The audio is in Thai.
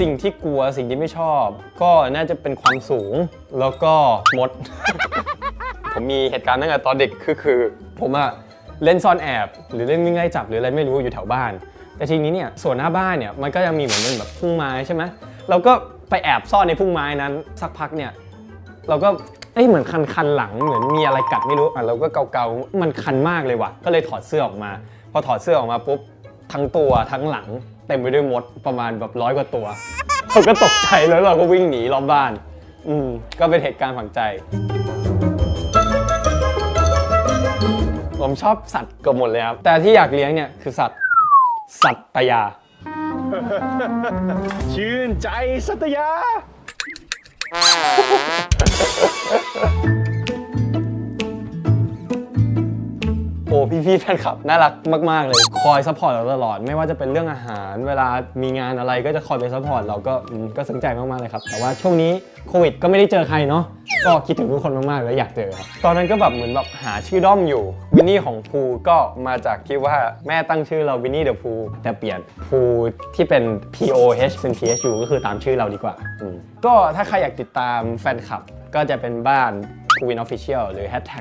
สิ่งที่กลัวสิ่งที่ไม่ชอบ ก็น่าจะเป็นความสูงแล้วก็มด ผมมีเหตุการณ์ตั้งแต่ตอนเด็กคือคือ ผมอะเล่นซ่อนแอบ หรือเล่นวิ่งไล่จับหรืออะไรไม่รู้อยู่แถวบ้าน แต่ทีนี้เนี่ยส่วนหน้าบ้านเนี่ยมันก็ยังมีเหมือนเป็นแบบพุ่งไม้ใช่ไหมเราก็ไปแอบซ่อนในพุ่งไม้นั้น สักพักเนี่ยเราก็เอ้ยเหมือนคันคันๆหลังเหมือนมีอะไรกัดไม่รู้อะเราก็เกาๆมันคันมากเลยว่ะ ก็เลยถอดเสื้อออกมา พอถอดเสื้อออกมาปุ๊บ ทั้งตัวทั้งหลังเต็มไปด้วยมดประมาณแบบร้อยกว่าตัวเราก็ตกใจแล้วเราก็วิ่งหนีรอบบ้าน อืมก็เป็นเหตุการณ์ฝังใจ ผมชอบสัตว์เกือบหมดเลยครับ แต่ที่อยากเลี้ยงเนี่ยคือสัตว์ สัตยา ชื่นใจสัตยา โอ้พี่แฟนคลับน่ารักมาก ๆ เลย คอยซัพพอร์ตเราตลอด ไม่ว่าจะเป็นเรื่องอาหาร เวลามีงานอะไรก็จะคอยไปซัพพอร์ตเราก็อืมก็สนใจมาก ๆ เลยครับ แต่ว่าช่วงนี้โควิดก็ไม่ได้เจอใครเนาะ ก็คิดถึงทุกคนมาก ๆ แล้วอยากเจอครับ ตอนนั้นก็แบบเหมือนแบบหาชื่อด้อมอยู่ วินนี่ของภูก็มาจากที่ว่าแม่ตั้งชื่อเราวินนี่เดอะภูแต่เปลี่ยนภูที่เป็น P O H เป็น P H U ก็คือตามชื่อเราดีกว่าอืมก็ถ้าใครอยากติดตามแฟนคลับก็จะเป็นบ้านภูวินออฟฟิเชียลหรือ hashtag